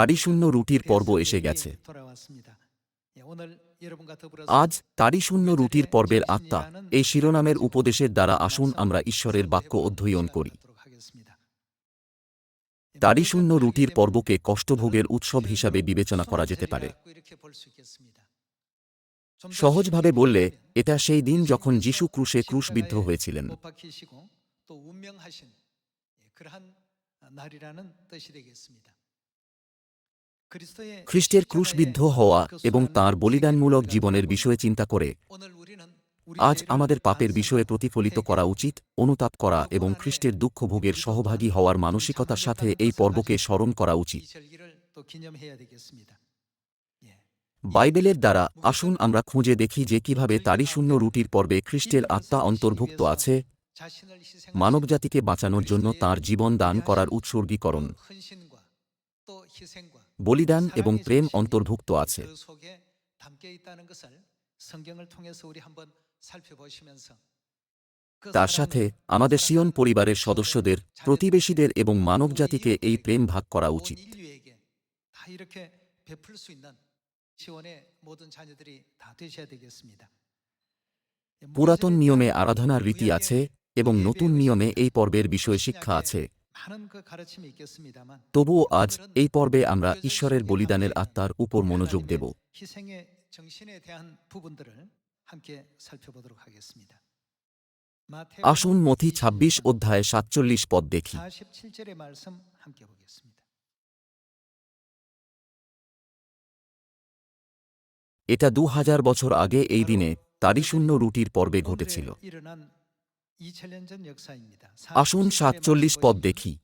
তারই শূন্য রুটির পর্ব এসে গেছে। আজ তারই শূন্য রুটির পর্বের আত্মা এই শিরোনামের উপদেশের দ্বারা আসুন আমরা ঈশ্বরের বাক্য অধ্যয়ন করি। তারই শূন্য রুটির পর্বকে কষ্টভোগের উৎসব হিসাবে বিবেচনা করা যেতে পারে। সহজভাবে বললে এটা সেই দিন যখন যিশু ক্রুশে ক্রুশবিদ্ধ হয়েছিলেন। খ্রিস্টের ক্রুশবিদ্ধ হওয়া এবং তাঁর বলিদানমূলক জীবনের বিষয়ে চিন্তা করে। আজ আমাদের পাপের বিষয়ে প্রতিফলিত করা উচিত অনুতাপ করা এবং খ্রিস্টের দুঃখভোগের সহভাগী হওয়ার মানসিকতার সাথে এই পর্বকে স্মরণ করা উচিত। বাইবেলের দ্বারা আসুন আমরা খুঁজে দেখি যে কীভাবে তারই শূন্য রুটির পর্বে খ্রিস্টের আত্মা অন্তর্ভুক্ত আছে। মানবজাতিকে বাঁচানোর জন্য তার জীবন দান করার উৎসর্গীকরণ। বলিদান এবং প্রেম অন্তর্ভুক্ত আছে। তার সাথে আমাদের সিয়ন পরিবারের সদস্যদের প্রতিবেশীদের এবং মানবজাতিকে এই প্রেম ভাগ করা উচিত। পুরাতন নিয়মে আরাধনার রীতি আছে এবং নতুন নিয়মে এই পর্বের বিষয়ে শিক্ষা আছে। তবুও আজ এই পর্বে আমরা ঈশ্বরের বলিদানের আত্মার উপর মনোযোগ দেব। আসুন মথি ২৬ অধ্যায় সাতচল্লিশ পদ দেখি। এটা দু হাজার বছর আগে এই দিনে তারই শূন্য রুটির পর্বে ঘটেছিল। আসুন সাতচল্লিশ পদ দেখি।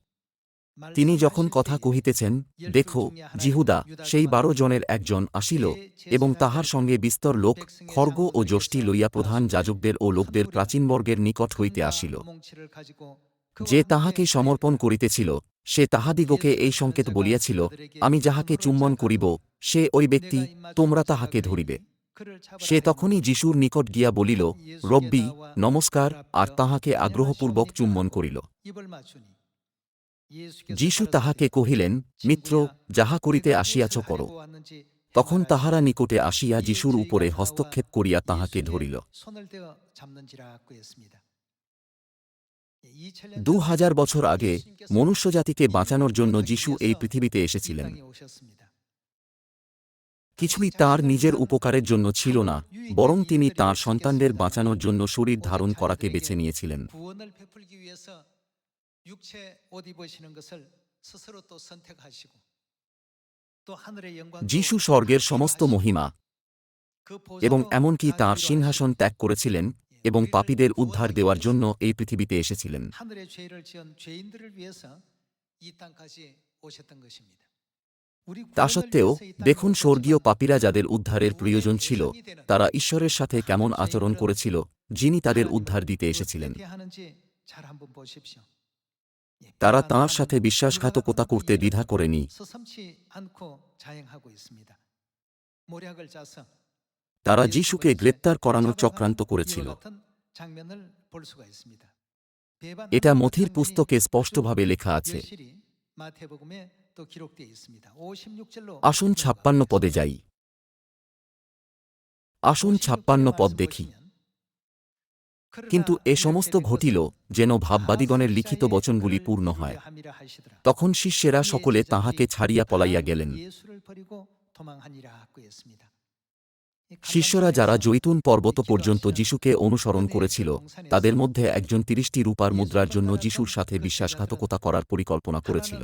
তিনি যখন কথা কহিতেছেন দেখো জিহুদা সেই বারো জনের একজন আসিল এবং তাহার সঙ্গে বিস্তর লোক খর্গ ও যষ্টি লইয়া প্রধান যাজকদের ও লোকদের প্রাচীনবর্গের নিকট হইতে আসিল। যে তাহাকে সমর্পণ করিতেছিল সে তাহাদিগকে এই সংকেত বলিয়াছিল আমি যাহাকে চুম্বন করিব সে ওই ব্যক্তি তোমরা তাহাকে ধরিবে। সে তখনই যিশুর নিকট গিয়া বলিল, রব্বি, নমস্কার, আর তাহাকে আগ্রহপূর্বক চুম্বন করিল। যিশু তাহাকে কহিলেন, মিত্র, যাহা করিতে আসিয়াছ কর। তখন তাহারা নিকটে আসিয়া যিশুর উপরে হস্তক্ষেপ করিয়া তাহাকে ধরিল। দু হাজার বছর আগে মনুষ্যজাতিকে বাঁচানোর জন্য যিশু এই পৃথিবীতে এসেছিলেন। কিছুই তার নিজের উপকারের জন্য ছিল না বরং তিনি তার সন্তানদের বাঁচানোর জন্য শরীর ধারণ করাকে বেছে নিয়েছিলেন। যিশু স্বর্গের সমস্ত মহিমা এবং এমনকি তার সিংহাসন ত্যাগ করেছিলেন এবং পাপীদের উদ্ধার দেওয়ার জন্য এই পৃথিবীতে এসেছিলেন। তা সত্ত্বেও দেখুন স্বর্গীয় পাপীরা যাদের উদ্ধারের প্রয়োজন ছিল তারা ঈশ্বরের সাথে কেমন আচরণ করেছিল যিনি তাদের উদ্ধার দিতে এসেছিলেন। তারা তাঁর সাথে বিশ্বাসঘাতকতা করতে দ্বিধা করেনি। তারা যিশুকে গ্রেপ্তার করানোর চক্রান্ত করেছিল। এটা মথির পুস্তকে স্পষ্টভাবে লেখা আছে। আসুন ছাপ্পান্ন পদে যাই আসুন ছাপ্পান্ন পদ দেখি কিন্তু এ সমস্ত ঘটিল যেন ভাববাদীগণের লিখিত বচনগুলি পূর্ণ হয় তখন শিষ্যেরা সকলে তাহাকে ছাড়িয়া পলাইয়া গেলেন শিষ্যরা যারা জৈতুন পর্বত পর্যন্ত যিশুকে অনুসরণ করেছিল তাদের মধ্যে একজন তিরিশটি রূপার মুদ্রার জন্য যিশুর সাথে বিশ্বাসঘাতকতা করার পরিকল্পনা করেছিল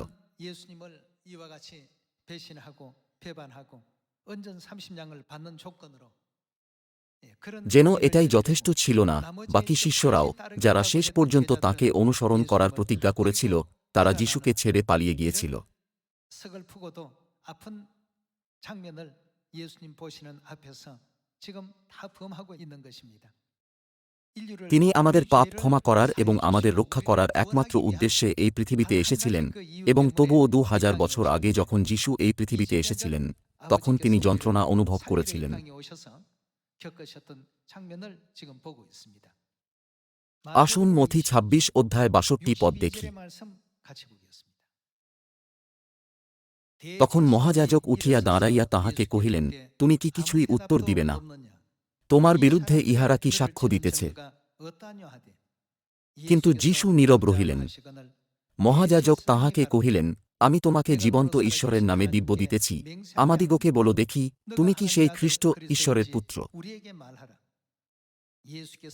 যেন এটাই যথেষ্ট ছিল না বাকি শিষ্যরাও যারা শেষ পর্যন্ত তাকে অনুসরণ করার প্রতিজ্ঞা করেছিল তারা যিশুকে ছেড়ে পালিয়ে গিয়েছিল তিনি আমাদের পাপ ক্ষমা করার এবং আমাদের রক্ষা করার একমাত্র উদ্দেশ্যে এই পৃথিবীতে এসেছিলেন এবং তবুও দু হাজার বছর আগে যখন যিশু এই পৃথিবীতে এসেছিলেন তখন তিনি যন্ত্রণা অনুভব করেছিলেন। আসুন মথি ২৬ অধ্যায় বাষট্টি পদ দেখি। তখন মহাযাজক উঠিয়া দাঁড়াইয়া তাহাকে কহিলেন তুমি কি কিছুই উত্তর দিবে না। তোমার বিরুদ্ধে ইহারা কি সাক্ষ্য দিতেছে? কিন্তু যিশু নীরব রহিলেন। মহাযাজক তাহাকে কহিলেন, আমি তোমাকে জীবন্ত ঈশ্বরের নামে দিব্য দিতেছি। আমাদিগকে বলো দেখি, তুমি কি সেই খ্রিস্ট ঈশ্বরের পুত্র?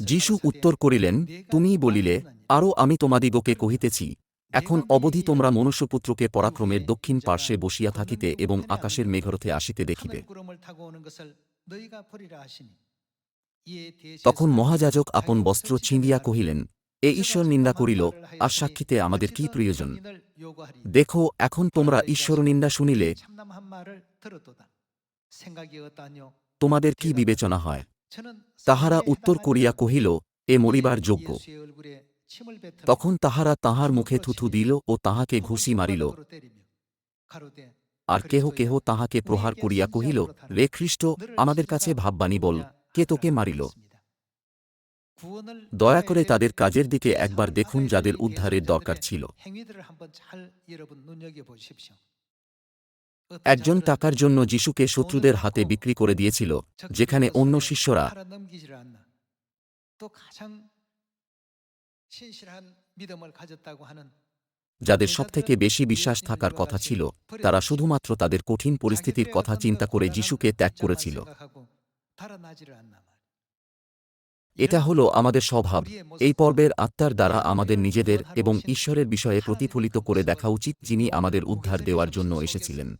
যিশু উত্তর করিলেন, তুমিই বলিলে আরও আমি তোমাদিগকে কহিতেছি, এখন অবধি তোমরা মনুষ্যপুত্রকে পরাক্রমের দক্ষিণ পার্শ্বে বসিয়া থাকিতে এবং আকাশের মেঘরথে আসিতে দেখিবে। তখন মহাযাজক আপন বস্ত্র ছিঁড়িয়া কহিলেন, এ ঈশ্বর নিন্দা করিল, আর সাক্ষীতে আমাদের কি প্রয়োজন? দেখো, এখন তোমরা ঈশ্বর নিন্দা শুনিলে তোমাদের কি বিবেচনা হয়? তাহারা উত্তর করিয়া কহিল, এ মরিবার যোগ্য। তখন তাহারা তাহার মুখে থুথু দিল ও তাহাকে ঘুষি মারিল। আর কেহ কেহ তাহাকে প্রহার করিয়া কহিল, রে খ্রিস্ট আমাদের কাছে ভাববানি বল। কে তোকে মারিল। দয়া করে তাদের কাজের দিকে একবার দেখুন যাদের উদ্ধারের দরকার ছিল। একজন টাকার জন্য যিশুকে শত্রুদের হাতে বিক্রি করে দিয়েছিল যেখানে অন্য শিষ্যরা যাদের সবথেকে বেশি বিশ্বাস থাকার কথা ছিল তারা শুধুমাত্র তাদের কঠিন পরিস্থিতির কথা চিন্তা করে যিশুকে ত্যাগ করেছিল। এটা হলো আমাদের স্বভাব। এই পর্বের আত্মার দ্বারা আমাদের নিজেদের এবং ঈশ্বরের বিষয়ে প্রতিফলিত করে দেখা উচিত যিনি আমাদের উদ্ধার দেওয়ার জন্য এসেছিলেন।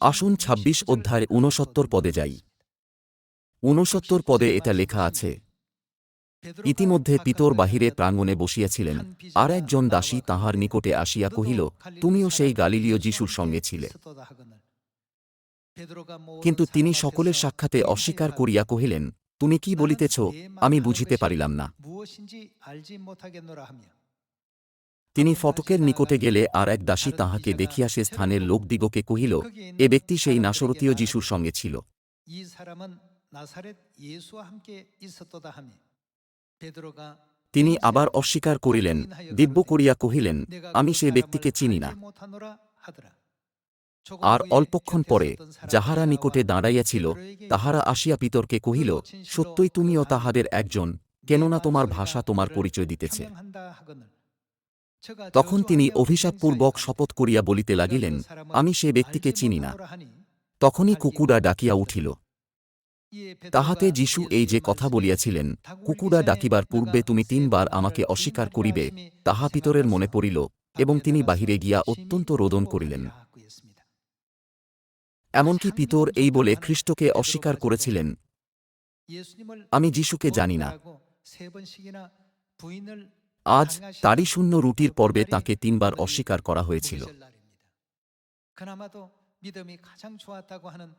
আসুন ২৬ অধ্যায় ঊনসত্তর পদে যাই। ঊনসত্তর পদে এটা লেখা আছে। ইতিমধ্যে পিতর বাহিরে প্রাঙ্গণে বসিয়াছিলেন। আর একজন দাসী তাহার নিকটে আসিয়া কহিল তুমিও সেই গালিলীয় যিশুর সঙ্গে ছিলে। কিন্তু তিনি সকলের সাক্ষাতে অস্বীকার করিয়া কহিলেন তুমি কি বলিতেছ? আমি বুঝিতে পারিলাম না। তিনি ফটকের নিকটে গেলে আর এক দাসী তাহাকে দেখিয়া সে স্থানের লোকদিগকে কহিল এ ব্যক্তি সেই নাসরতীয় যিশুর সঙ্গে ছিল। তিনি আবার অস্বীকার করিলেন দিব্য করিয়া কহিলেন আমি সে ব্যক্তিকে চিনি না। আর অল্পক্ষণ পরে যাহারা নিকটে দাঁড়াইয়াছিল, তাহারা আসিয়া পিতরকে কহিল, সত্যই তুমিও তাহাদের একজন, কেননা তোমার ভাষা তোমার পরিচয় দিতেছে। তখন তিনি অভিশাপপূর্বক শপথ করিয়া বলিতে লাগিলেন, আমি সে ব্যক্তিকে চিনি না। তখনই কুকুরা ডাকিয়া উঠিল। তাহাতে যিশু এই যে কথা বলিয়াছিলেন, কুকুরা ডাকিবার পূর্বে তুমি তিনবার আমাকে অস্বীকার করিবে, তাহা পিতরের মনে পড়িল, এবং তিনি বাহিরে গিয়া অত্যন্ত রোদন করিলেন। এমনকি পিতর এই বলে খ্রিস্টকে অস্বীকার করেছিলেন। আমি যিশুকে জানি না। আজ তারই শূন্য রুটির পর্বে তাকে তিনবার অস্বীকার করা হয়েছিল।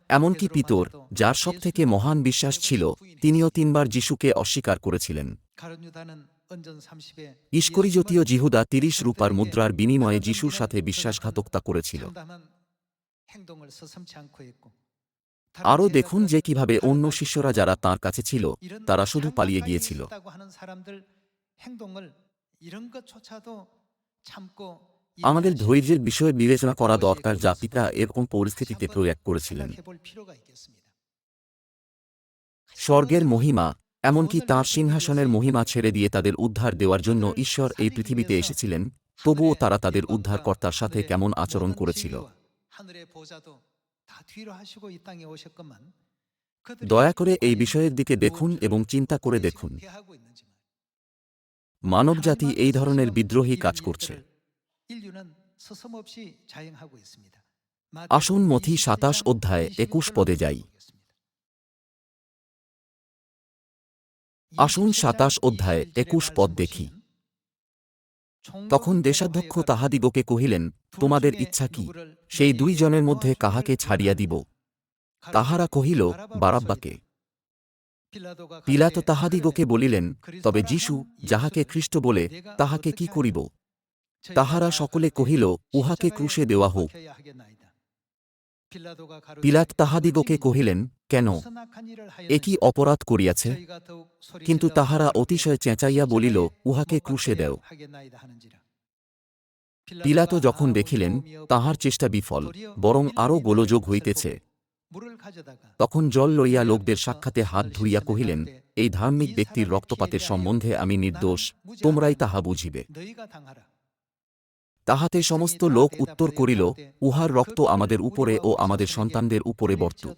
এমনকি পিতর, যার সব থেকে মহান বিশ্বাস ছিল, তিনিও তিনবার যিশুকে অস্বীকার করেছিলেন। ইস্করিজতীয় জিহুদা তিরিশ রূপার মুদ্রার বিনিময়ে যিশুর সাথে বিশ্বাসঘাতকতা করেছিল। আরও দেখুন যে কীভাবে অন্য শিষ্যরা যারা তার কাছে ছিল তারা শুধু পালিয়ে গিয়েছিল। আমাদের ধৈর্যের বিষয়ে বিবেচনা করা দরকার যা পিতা এরকম পরিস্থিতিতে প্রয়োগ করেছিলেন। স্বর্গের মহিমা এমনকি তাঁর সিংহাসনের মহিমা ছেড়ে দিয়ে তাদের উদ্ধার দেওয়ার জন্য ঈশ্বর এই পৃথিবীতে এসেছিলেন তবুও তারা তাদের উদ্ধারকর্তার সাথে কেমন আচরণ করেছিল। দয়া করে এই বিষয়ের দিকে দেখুন এবং চিন্তা করে দেখুন। মানবজাতি এই ধরনের বিদ্রোহী কাজ করছে। আসুন মথি সাতাশ অধ্যায় একুশ পদে যাই আসুন সাতাশ অধ্যায় একুশ পদ দেখি তখন দেশাধ্যক্ষ তাহাদিগকে কহিলেন তোমাদের ইচ্ছা কি? সেই দুই জনের মধ্যে কাহাকে ছাড়িয়া দিব? তাহারা কহিল বারাব্বাকে। পিলাত তাহাদিগকে বলিলেন তবে যিশু যাহাকে খ্রিস্ট বলে তাহাকে কি করিব? তাহারা সকলে কহিল উহাকে ক্রুশে দেওয়া হোক। পিলাত তাহাদিগকে কহিলেন কেন? এ কি অপরাধ করিয়াছে? কিন্তু তাহারা অতিশয় চেঁচাইয়া বলিল, উহাকে ক্রুশে দেও। পিলাতো যখন দেখিলেন, তাহার চেষ্টা বিফল, বরং আরও গোলযোগ হইতেছে। তখন জল লইয়া লোকদের সাক্ষাতে হাত ধুইয়া কহিলেন, এই ধার্মিক ব্যক্তির রক্তপাতের সম্বন্ধে আমি নির্দোষ, তোমরাই তাহা বুঝিবে। তাহাতে সমস্ত লোক উত্তর করিল, উহার রক্ত আমাদের উপরে ও আমাদের সন্তানদের উপরে বর্তুক।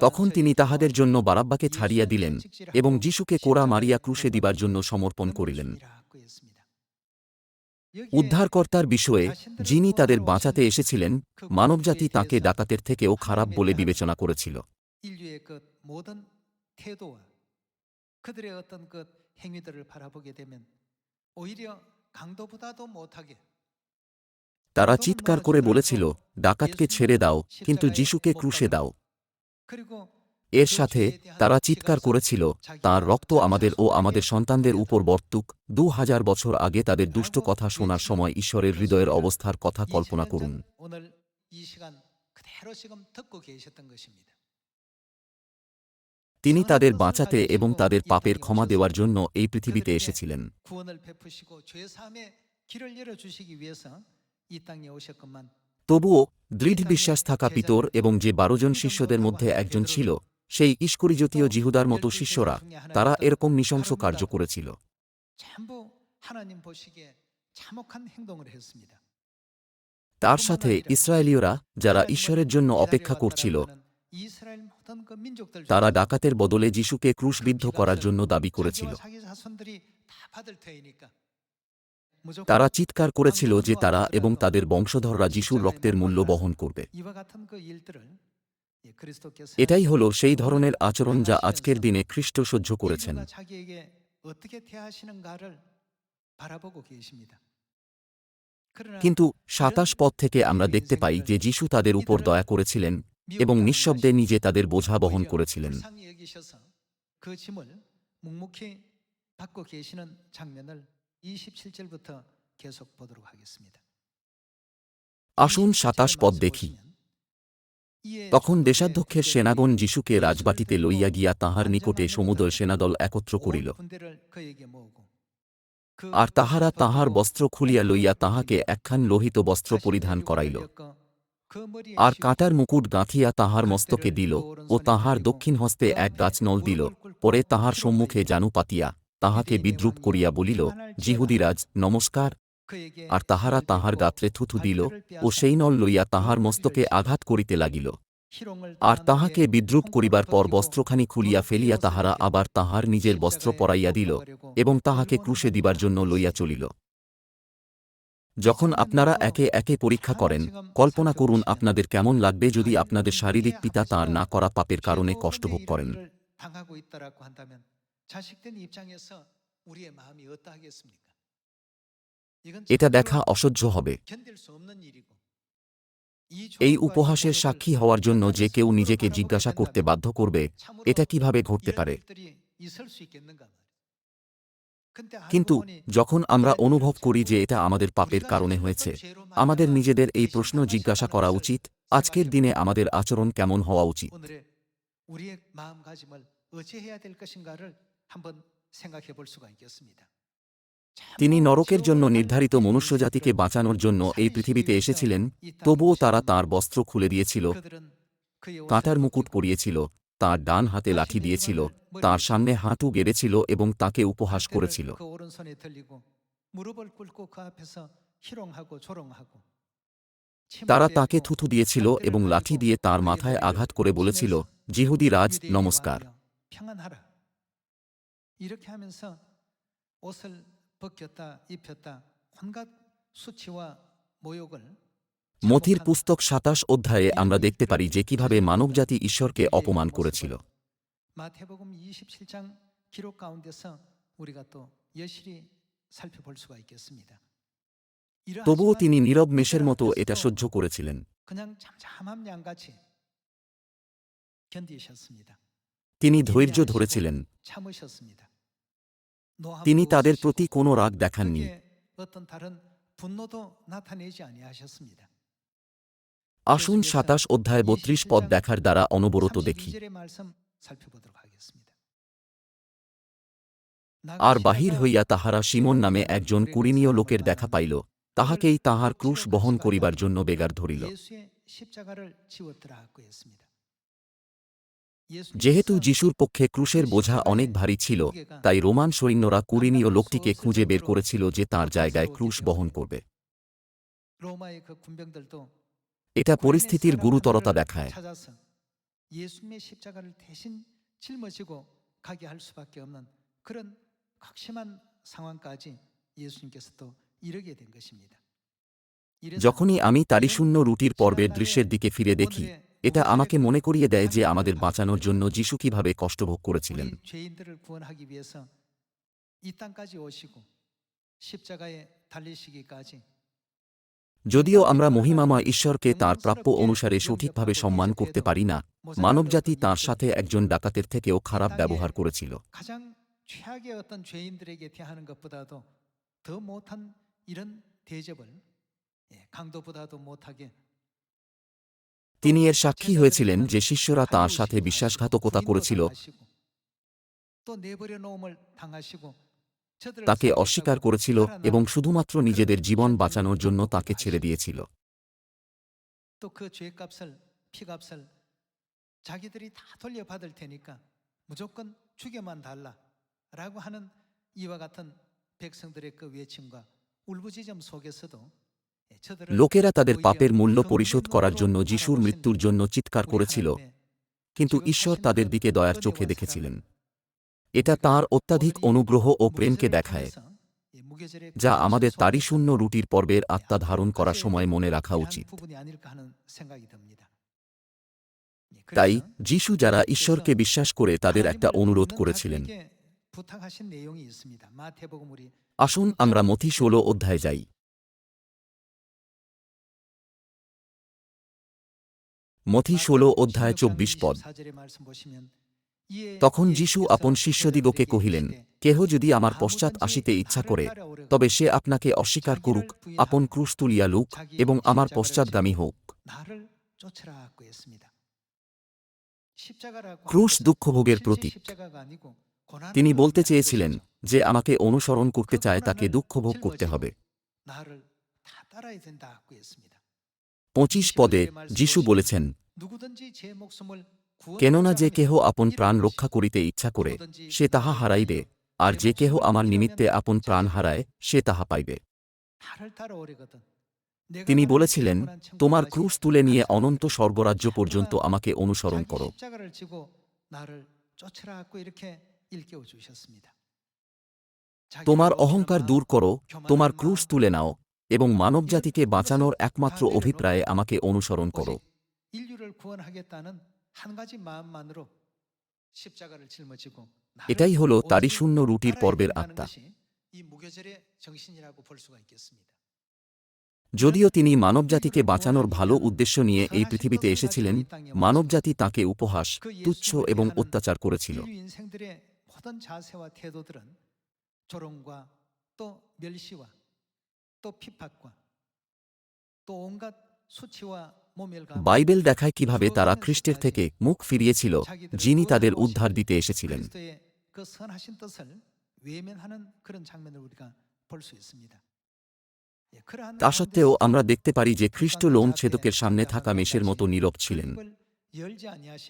তখন তিনি তাহাদের জন্য বারাব্বাকে ছাড়িয়া দিলেন এবং যিশুকে কোড়া মারিয়া ক্রুশে দিবার জন্য সমর্পণ করিলেন। উদ্ধারকর্তার বিষয়ে যিনি তাদের বাঁচাতে এসেছিলেন, মানবজাতি তাকে ডাকাতের থেকেও খারাপ বলে বিবেচনা করেছিল। তারা চিৎকার করে বলেছিল, ডাকাতকে ছেড়ে দাও, কিন্তু যিশুকে ক্রুশে দাও। এর সাথে তারা চিৎকার করেছিল তার রক্ত আমাদের ও আমাদের সন্তানদের উপর বর্তুক দু হাজার বছর আগে তাদের দুষ্ট কথা শোনার সময় ঈশ্বরের হৃদয়ের অবস্থার কথা কল্পনা করুন। তিনি তাদের বাঁচাতে এবং তাদের পাপের ক্ষমা দেওয়ার জন্য এই পৃথিবীতে এসেছিলেন। তবুও দৃঢ় বিশ্বাস থাকা পিতর এবং যে বারোজন শিষ্যদের মধ্যে একজন ছিল সেই ইস্করিজতীয় জিহুদার মতো শিষ্যরা তারা এরকম নৃশংস কার্য করেছিল। তার সাথে ইসরায়েলীয়রা যারা ঈশ্বরের জন্য অপেক্ষা করছিল তারা ডাকাতের বদলে যিশুকে ক্রুশবিদ্ধ করার জন্য দাবি করেছিল। তারা চিৎকার করেছিল যে তারা এবং তাদের বংশধররা যিশুর রক্তের মূল্য বহন করবে 이와 같은 그 일들을 예, 그리스도께서 এটাই হল সেই ধরনের আচরণ যা আজকের দিনে খ্রিস্ট সহ্য করেছেন 인류가 자기에게 어떻게 대하시는가를 바라보고 계십니다. 그러나 কিন্তু সাতাশ পদ থেকে আমরা দেখতে পাই যে যিশু তাদের উপর দয়া করেছিলেন এবং নিঃশব্দে নিজে তাদের বোঝা বহন করেছিলেন 불쌍히 여기셔서 그 짐을 묵묵히 받고 계시는 장면을 আসুন সাতাশ পদ দেখি তখন দেশাধ্যক্ষের সেনাগণ যিশুকে রাজবাটিতে লইয়া গিয়া তাহার নিকটে সমুদ্র সেনাদল একত্র করিল আর তাহারা তাহার বস্ত্র খুলিয়া লইয়া তাহাকে একখান লোহিত বস্ত্র পরিধান করাইল আর কাটার মুকুট গাঁথিয়া তাহার মস্তকে দিল ও তাহার দক্ষিণ হস্তে এক গাছ নল দিল পরে তাহার সম্মুখে জানু পাতিয়া তাহাকে বিদ্রুপ করিয়া বলিল, জিহুদিরাজ, নমস্কার। আর তাহারা তাহার গাত্রে থুথু দিল ও সেই নল লইয়া তাহার মস্তকে আঘাত করিতে লাগিল। আর তাহাকে বিদ্রুপ করিবার পর বস্ত্রখানি খুলিয়া ফেলিয়া তাহারা আবার তাহার নিজের বস্ত্র পরাইয়া দিল এবং তাহাকে ক্রুশে দিবার জন্য লইয়া চলিল। যখন আপনারা একে একে পরীক্ষা করেন, কল্পনা করুন আপনাদের কেমন লাগবে যদি আপনাদের শারীরিক পিতা তাঁর না করা পাপের কারণে কষ্টভোগ করেন। 당하고 있다라고 한다면 자식된 입장에서 우리의 마음이 어떠하겠습니까? 이건 এটা 참으로 দেখা অসহ্য হবে 견딜 수 없는 일이고 이 এই 조롱과 উপহাসের 이 সাক্ষী 모욕을 হওয়ার জন্য যে কেউ 스스로 নিজেকে 바라보게 জিজ্ঞাসা করতে 된다면 বাধ্য করবে 참으로 এটা কিভাবে ঘটতে 이런 পারে 일들이 있을 수 있겠는가 말이에요. 근데 알고 কিন্তু 보니 যখন আমরা 우리가 অনুভব 이런 করি যে 죄로 এটা আমাদের পাপের 우리가 কারণে 했던 হয়েছে 죄로 말미암아 আমাদের নিজেদের এই 이 প্রশ্ন 심판을 জিজ্ঞাসা 받는 করা 것을 উচিত 생각해 আজকের দিনে আমাদের আচরণ কেমন হওয়া উচিত তিনি নরকের জন্য নির্ধারিত মনুষ্যজাতিকে বাঁচানোর জন্য এই পৃথিবীতে এসেছিলেন তবুও তারা তার বস্ত্র খুলে দিয়েছিল। কাঁটার মুকুট পরিয়েছিল তার ডান হাতে লাঠি দিয়েছিল তার সামনে হাঁটু গেড়েছিল এবং তাকে উপহাস করেছিল। তারা তাকে থুথু দিয়েছিল এবং লাঠি দিয়ে তার মাথায় আঘাত করে বলেছিল জিহুদি রাজ নমস্কার। 이렇게 하면서 옷을 벗겼다 입혔다 온갖 수치와 모욕을 মথির পুস্তক সাতাশ অধ্যায়ে আমরা দেখতে পারি যে কিভাবে মানবজাতি ঈশ্বরকে অপমান করেছিল 마태복음 27장 기록 가운데서 우리가 또 여실히 살펴볼 수가 있겠습니다. তবুও 이러하지만 তিনি নীরব মেষের 이들 মতো 앞에서도 এটা সহ্য করেছিলেন 그냥 잠잠한 양같이 견디셨습니다. তিনি ধৈর্য ধরেছিলেন। তিনি তাদের প্রতি কোনো রাগ দেখাননি। আসুন সাতাশ অধ্যায় বত্রিশ পদ দেখার দ্বারা অনবরত দেখি। আর বাহির হইয়া তাহারা সিমন নামে একজন কুড়িনীয় লোকের দেখা পাইল। তাহাকেই তাহার ক্রুশ বহন করিবার জন্য বেগার ধরিল। যেহেতু যিশুর পক্ষে ক্রুশের বোঝা অনেক ভারী ছিল, তাই রোমান সৈন্যরা কুরিনীয় লোকটিকে খুঁজে বের করেছিল যে তার জায়গায় ক্রুশ বহন করবে। এটা পরিস্থিতির গুরুতরতা দেখায়। যখনই আমি তারিশূন্য রুটির পর্বের দৃশ্যের দিকে ফিরে দেখি এটা আমাকে মনে করিয়ে দেয় যে আমাদের বাঁচানোর জন্য যিশু কিভাবে কষ্টভোগ করেছিলেন 우리 죄인들을 구원하기 위해서 이 땅까지 오시고 십자가에 달리시기까지 যদিও আমরা মহিমাময় ঈশ্বরকে তার প্রাপ্য অনুসারে সঠিকভাবে সম্মান করতে পারি না মানবজাতি তাঁর সাথে একজন ডাকাতের থেকেও খারাপ ব্যবহার করেছিল 가장 최악의 어떤 죄인들에게 대하는 것보다도 더 못한 이런 대접을 예, 강도보다도 못하게 তিনি এর সাক্ষী হয়েছিলেন যে শিষ্যরা তাঁর সাথে বিশ্বাসঘাতকতা করেছিল 또 내버려 놓음을 당하시고 저들을 তাকে 살겠다고 অস্বীকার করেছিল 살아남은 এবং শুধুমাত্র নিজেদের জীবন বাঁচানোর জন্য তাকে ছেড়ে দিয়েছিল 또 그 죄값을 피값을 자기들이 다 돌려받을 테니까 무조건 죽여만 달라라고 하는 이와 같은 백성들의 그 외침과 울부짖음 속에서도 예, 저들을 লোকেরা তাদের পাপের মূল্য পরিশোধ করার জন্য যিশুর মৃত্যুর জন্য চিৎকার করেছিল। কিন্তু ঈশ্বর তাদের দিকে দয়ার চোখে দেখেছিলেন। এটা তার অত্যাধিক অনুগ্রহ ও প্রেমকে দেখায় যা আমাদের তারই শূন্য রুটির পর্বের আত্মা ধারণ করার সময় মনে রাখা উচিত। তাই যিশু যারা ঈশ্বরকে বিশ্বাস করে তাদের একটা অনুরোধ করেছিলেন। আসুন আমরা মথি ষোলো অধ্যায় যাই। মথি ষোলো অধ্যায় চব্বিশ পদ। তখন যিশু আপন শিষ্যদিগকে কহিলেন, কেহ যদি আমার পশ্চাৎ আসিতে ইচ্ছা করে, তবে সে আপনাকে অস্বীকার করুক, আপন ক্রুশ তুলিয়া লুক এবং আমার পশ্চাৎগামী হোক। ক্রুশ দুঃখভোগের প্রতীক। তিনি বলতে চেয়েছিলেন যে আমাকে অনুসরণ করতে চায় তাকে দুঃখভোগ করতে হবে। পঁচিশ পদে যিশু বলেছেন, কেননা যে কেহ আপন প্রাণ রক্ষা করিতে ইচ্ছা করে, সে তাহা হারাইবে, আর যে কেহ আমার নিমিত্তে আপন প্রাণ হারায়, সে তাহা পাইবে। তিনি বলেছিলেন, তোমার ক্রুশ তুলে নিয়ে অনন্ত স্বর্গরাজ্য পর্যন্ত আমাকে অনুসরণ করো। তোমার অহংকার দূর করো, তোমার ক্রুশ তুলে নাও। এবং মানবজাতিকে বাঁচানোর একমাত্র অভিপ্রায়ে আমাকে অনুসরণ করো এটাই হল তারই শূন্য রুটির পর্বের আত্মা যদিও তিনি মানবজাতিকে বাঁচানোর ভালো উদ্দেশ্য নিয়ে এই পৃথিবীতে এসেছিলেন মানবজাতি তাকে উপহাস তুচ্ছ এবং অত্যাচার করেছিল 조롱과 또 멸시와 বাইবেল দেখায় কিভাবে তারা খ্রিস্টের থেকে মুখ ফিরিয়েছিল যিনি তাদের উদ্ধার দিতে এসেছিলেন 그리스도의 그 선하신 뜻을 외면하는 그런 장면을 우리가 볼 수 있습니다. 예, 그러한 তা সত্ত্বেও 가운데서 আমরা দেখতে পারি যে খ্রিস্ট 그 লোম 앞에 ছেদকের সামনে 우리가 থাকা মেষের মতো নীরব ছিলেন 입을 열지 아니하신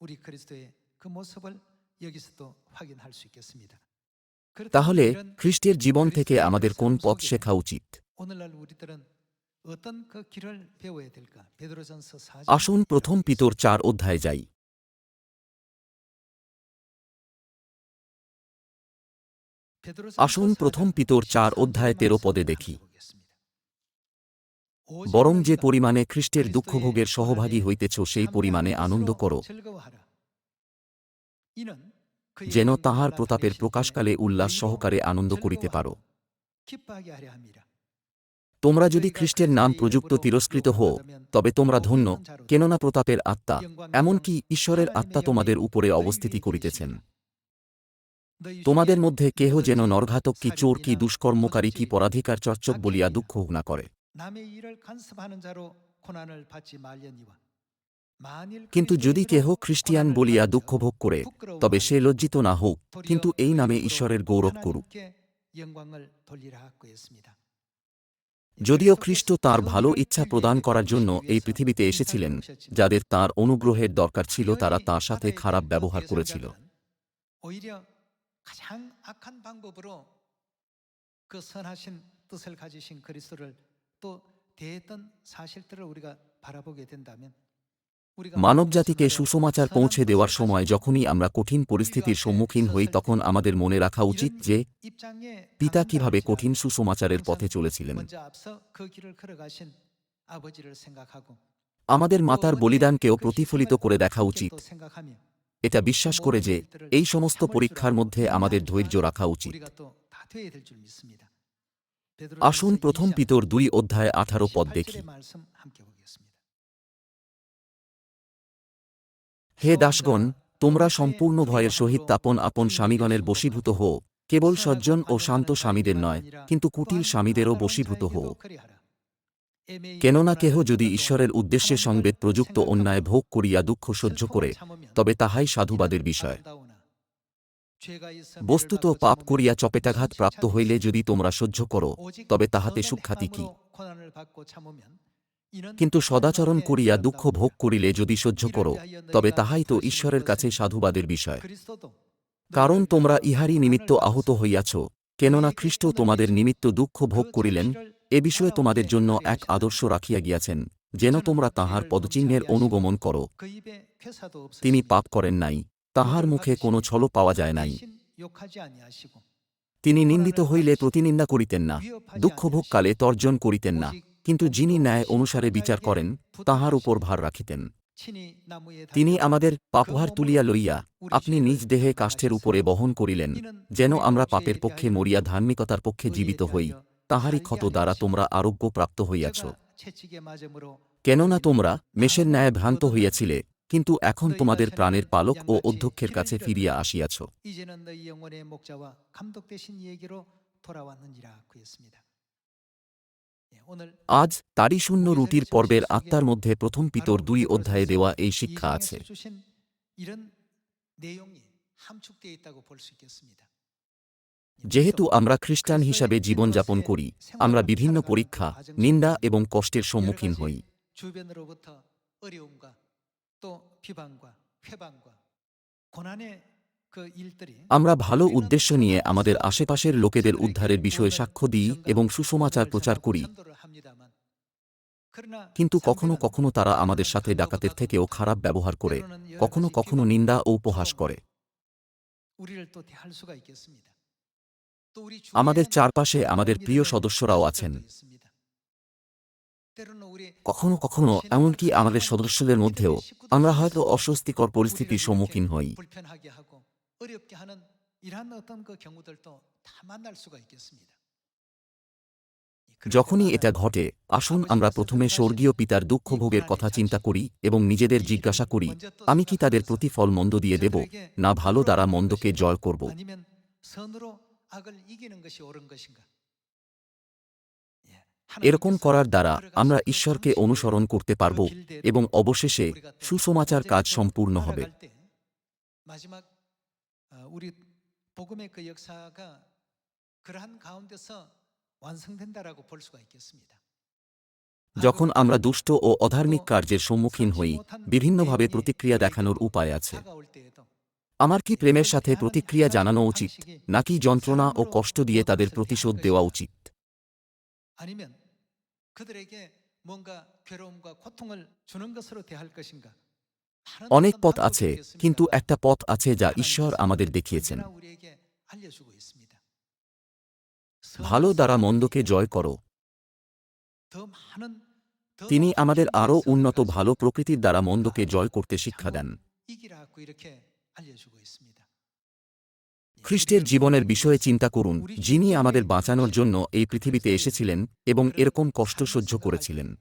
우리 그리스도의 그 모습을 여기서도 확인할 수 있겠습니다. তাহলে খ্রিস্টের জীবন থেকে আমাদের কোন পথ শেখা উচিত? আসুন প্রথম পিতর চার অধ্যায় যাই। আসুন প্রথম পিতর চার অধ্যায় তেরো পদে দেখি। বরং যে পরিমাণে খ্রিস্টের দুঃখভোগের সহভাগী হইতেছ, সেই পরিমাণে আনন্দ করো। যেন তাহার প্রতাপের প্রকাশকালে উল্লাস সহকারে আনন্দ করিতে পারো। তোমরা যদি খ্রিস্টের নাম প্রযুক্ত তিরস্কৃত হও, তবে তোমরা ধন্য, কেননা প্রতাপের আত্মা, এমনকি ঈশ্বরের আত্মা তোমাদের উপরে অবস্থিতি করিতেছেন। তোমাদের মধ্যে কেহ যেন নরঘাতক কি চোর কি দুষ্কর্মকারী কি পরাধিকার চর্চক বলিয়া দুঃখ না করে। কিন্তু যদি 그리스도인으로 কেহ খ্রিস্টিয়ান 고난을 বলিয়া 받으며 দুঃখভোগ করে 부끄러워하고 তবে সে লজ্জিত না হোক 도리어 কিন্তু এই নামে 그리스도로 ঈশ্বরের গৌরব করুক 하나님께 영광을 돌리라 하고 했습니다. যদিও খ্রিস্ট তার ভালো ইচ্ছা প্রদান করার জন্য এই পৃথিবীতে এসেছিলেন যাদের তার অনুগ্রহের দরকার ছিল তারা তার সাথে খারাপ ব্যবহার করেছিল 오히려 가장 악한 방법으로 그 선하신 뜻을 가지신 그리스도를 또 대했던 사실들을 우리가 바라보게 된다면 우리가 মানবজাতিকে সুসমাচার পৌঁছে দেওয়ার সময় যখনই আমরা কঠিন পরিস্থিতির সম্মুখীন হই তখন আমাদের মনে রাখা উচিত যে পিতা কীভাবে কঠিন সুসমাচারের পথে চলেছিলেন। আমাদের মাতার বলিদানকেও প্রতিফলিত করে দেখা উচিত। এটা বিশ্বাস করে যে এই সমস্ত পরীক্ষার মধ্যে আমাদের ধৈর্য রাখা উচিত। আসুন প্রথম পিতর দুই অধ্যায় আঠারো পদ দেখি। হে দাসগণ, তোমরা সম্পূর্ণ ভয়ের সহিত তাপন আপন স্বামীগণের বশীভূত হও। কেবল সজ্জন ও শান্ত স্বামীদের নয়, কিন্তু কুটিল স্বামীদেরও বশীভূত হও। কেননা কেহ যদি ঈশ্বরের উদ্দেশ্যে সংবেদ প্রযুক্ত অন্যায় ভোগ করিয়া দুঃখ সহ্য করে, তবে তাহাই সাধুবাদের বিষয়। বস্তুত পাপ করিয়া চপেটাঘাত প্রাপ্ত হইলে যদি তোমরা সহ্য করো, তবে তাহাতে সুখ্যাতি কি? কিন্তু সদাচরণ করিয়া দুঃখ ভোগ করিলে যদি সহ্য করো, তবে তাহাই তো ঈশ্বরের কাছে সাধুবাদের বিষয়। কারণ তোমরা ইহারই নিমিত্ত আহত হইয়াছ, কেননা খ্রিস্ট তোমাদের নিমিত্ত দুঃখ ভোগ করিলেন, এ বিষয়ে তোমাদের জন্য এক আদর্শ রাখিয়া গিয়াছেন, যেন তোমরা তাহার পদচিহ্নের অনুগমন করো। তিনি পাপ করেন নাই, তাহার মুখে কোনো ছল পাওয়া যায় নাই। তিনি নিন্দিত হইলে প্রতিনিন্দা করিতেন না দুঃখভোগকালে তর্জন করিতেন না। কিন্তু যিনি ন্যায় অনুসারে বিচার করেন, তাহার উপর ভার রাখিতেন। তিনি আমাদের পাপভার তুলিয়া লইয়া আপনি নিজ দেহে কাষ্ঠের উপরে বহন করিলেন, যেন আমরা পাপের পক্ষে মরিয়া ধার্মিকতার পক্ষে জীবিত হই। তাহারই ক্ষত দ্বারা তোমরা আরোগ্য প্রাপ্ত হইয়াছ। কেননা তোমরা মেষের ন্যায় ভ্রান্ত হইয়াছিলে, কিন্তু এখন তোমাদের প্রাণের পালক ও অধ্যক্ষের কাছে ফিরিয়া আসিয়াছ। আজ তারই শূন্য রুটির পর্বের আত্মার মধ্যে প্রথম পিতর দুই অধ্যায়ে দেওয়া এই শিক্ষা আছে। যেহেতু আমরা খ্রিস্টান হিসাবে জীবনযাপন করি, আমরা বিভিন্ন পরীক্ষা, নিন্দা এবং কষ্টের সম্মুখীন হই। আমরা ভালো উদ্দেশ্য নিয়ে আমাদের আশেপাশের লোকেদের উদ্ধারের বিষয়ে সাক্ষ্য দিই এবং সুসমাচার প্রচার করি। কিন্তু কখনো কখনো তারা আমাদের সাথে ডাকাতের থেকেও খারাপ ব্যবহার করে কখনো কখনো নিন্দা ও উপহাস করে। আমাদের চারপাশে আমাদের প্রিয় সদস্যরাও আছেন। কখনো কখনো এমনকি আমাদের সদস্যদের মধ্যেও আমরা হয়তো অস্বস্তিকর পরিস্থিতির সম্মুখীন হই। 어렵게 하는 이러한 어떤 그 경우들도 다 만날 수가 있겠습니다. যখনই এটা ঘটে আসুন আমরা প্রথমে স্বর্গীয় পিতার দুঃখভোগের কথা চিন্তা করি এবং নিজেদের জিজ্ঞাসা করি আমি কি তাদের প্রতিফল মন্দ দিয়ে দেব না ভালো দ্বারা মন্দকে জয় করব 아니면 선으로 악을 이기는 것이 옳은 것인가? 예, এরকম 하나님께서 করার দ্বারা 들어가서 আমরা 그 ঈশ্বরকে 방식으로 অনুসরণ করতে 그 পারব 길대로 এবং অবশেষে 우리가 또 সুসমাচার কাজ 언제나 또 সম্পূর্ণ হবে 나아갈 때 마지막 어, 우리 복음의 그 역사가 그러한 가운데서 완성된다라고 볼 수가 있겠습니다. যখন আমরা দুষ্ট ও অধার্মিক কার্যের সম্মুখীন হই বিভিন্নভাবে প্রতিক্রিয়া দেখানোর উপায় আছে 다가올 때에도 আমার কি প্রেমের সাথে প্রতিক্রিয়া জানানো উচিত নাকি যন্ত্রণা ও কষ্ট দিয়ে তাদের প্রতিশোধ দেওয়া উচিত 아니면 그들에게 뭔가 괴로움과 고통을 주는 것으로 대할 것인가? অনেক পথ আছে, কিন্তু একটা পথ আছে যা ঈশ্বর আমাদের দেখিয়েছেন। ভালো দ্বারা মন্দকে জয় করো। তিনি আমাদের আরও উন্নত ভালো প্রকৃতির দ্বারা মন্দকে জয় করতে শিক্ষা দেন। খ্রিস্টের জীবনের বিষয়ে চিন্তা করুন, যিনি আমাদের বাঁচানোর জন্য এই পৃথিবীতে এসেছিলেন এবং এরকম কষ্ট সহ্য করেছিলেন।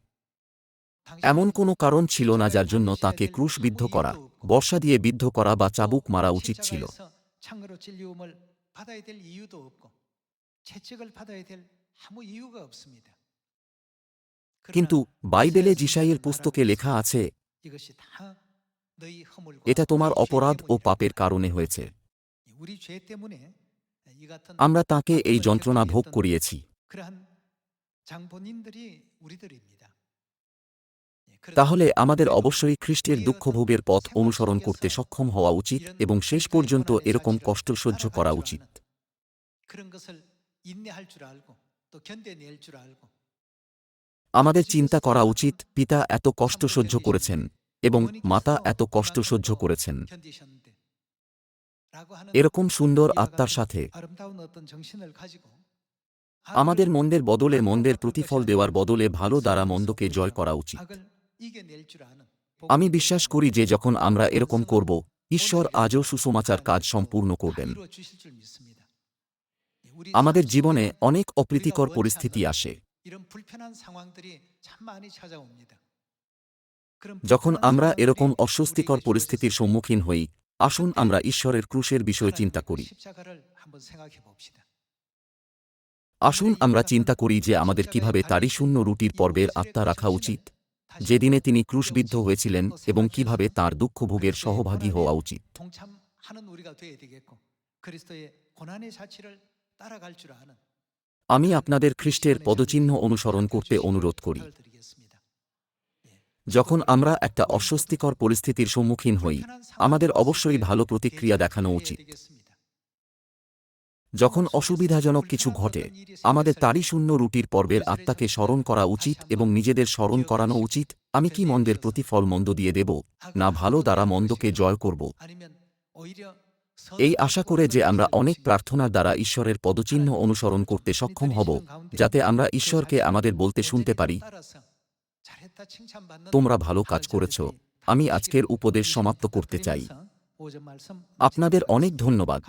এমন কোনো কারণ ছিল না যার জন্য তাকে ক্রুশবিদ্ধ করা, বর্ষা দিয়ে বিদ্ধ করা বা চাবুক মারা উচিত ছিল। কিন্তু বাইবেলে জিসাইয়ের পুস্তকে লেখা আছে, এটা তোমার অপরাধ ও পাপের কারণে হয়েছে। আমরা তাকে এই যন্ত্রণা ভোগ করিয়েছি। তাহলে আমাদের অবশ্যই খ্রিস্টের দুঃখভোগের পথ অনুসরণ করতে সক্ষম হওয়া উচিত এবং শেষ পর্যন্ত এরকম কষ্ট সহ্য করা উচিত। আমাদের চিন্তা করা উচিত, পিতা এত কষ্ট সহ্য করেছেন এবং মাতা এত কষ্ট সহ্য করেছেন। এরকম সুন্দর আত্মার সাথে আমাদের মন্দের বদলে মন্দের প্রতিফল দেওয়ার বদলে ভালো দ্বারা মন্দকে জয় করা উচিত। আমি বিশ্বাস করি যে যখন আমরা এরকম করব ঈশ্বর আজও সুসমাচার কাজ সম্পূর্ণ করবেন। আমাদের জীবনে অনেক অপ্রীতিকর পরিস্থিতি আসে। যখন আমরা এরকম অস্বস্তিকর পরিস্থিতির সম্মুখীন হই আসুন আমরা ঈশ্বরের ক্রুশের বিষয়ে চিন্তা করি। আসুন আমরা চিন্তা করি যে আমাদের কীভাবে তারই শূন্য রুটির পর্বের আত্মা রাখা উচিত। যেদিনে তিনি ক্রুশবিদ্ধ হয়েছিলেন এবং কীভাবে তার দুঃখভোগের সহভাগী হওয়া উচিত। আমি আপনাদের খ্রিস্টের পদচিহ্ন অনুসরণ করতে অনুরোধ করি। যখন আমরা একটা অস্বস্তিকর পরিস্থিতির সম্মুখীন হই, আমাদের অবশ্যই ভালো প্রতিক্রিয়া দেখানো উচিত। যখন অসুবিধাজনক কিছু ঘটে, আমাদের তারই শূন্য রুটির পর্বের আত্মাকে স্মরণ করা উচিত এবং নিজেদের স্মরণ করানো উচিত, আমি কি মন্দের প্রতিফল মন্দ দিয়ে দেব, না ভালো দ্বারা মন্দকে জয় করব? এই আশা করে যে আমরা অনেক প্রার্থনার দ্বারা ঈশ্বরের পদচিহ্ন অনুসরণ করতে সক্ষম হব, যাতে আমরা ঈশ্বরকে আমাদের বলতে শুনতে পারি। তোমরা ভালো কাজ করেছ, আমি আজকের উপদেশ সমাপ্ত করতে চাই। আপনাদের অনেক ধন্যবাদ।